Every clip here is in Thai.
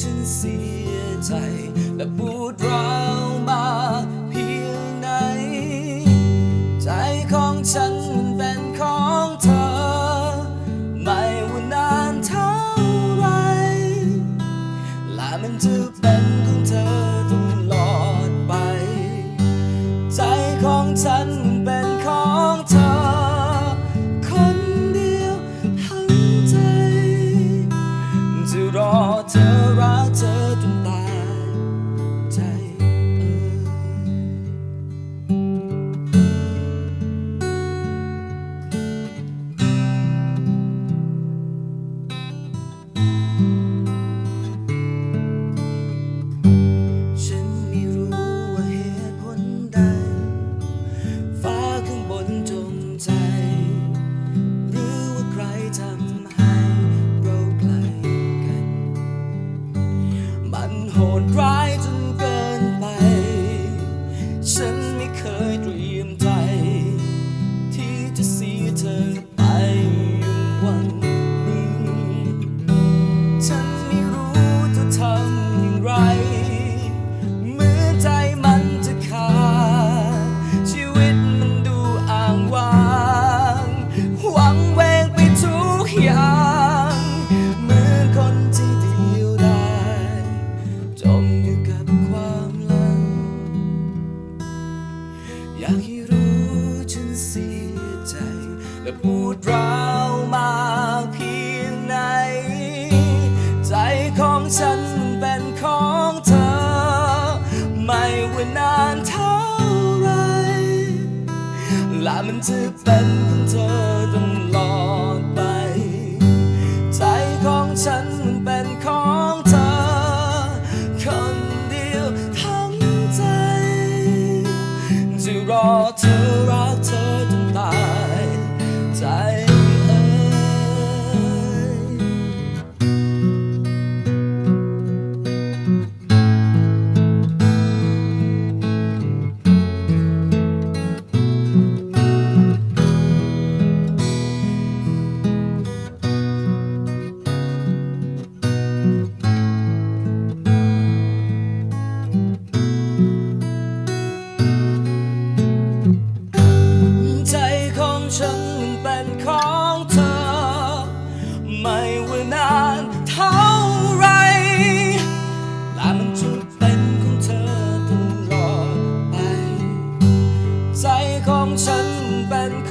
ฉันเสียใจ และปวดร้าวมาเพียงไหน ใจของฉันมันเป็น โหดร้ายจนเกินไป ฉันไม่เคยเตรียมใจ ที่จะเสีย อยากให้รู้ฉันเสียใจ และพูดเรามาเพียงไหน ใจของฉันเป็นของเธอ ไม่ว่านานเท่าไรและมันจะเป็นของเธอ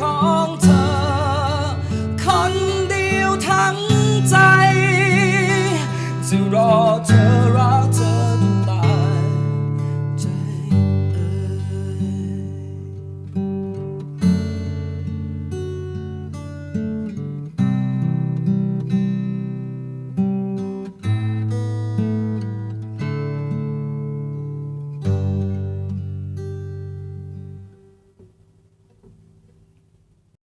ของเธอ คนเดียวทั้งใจ จะรอเธอ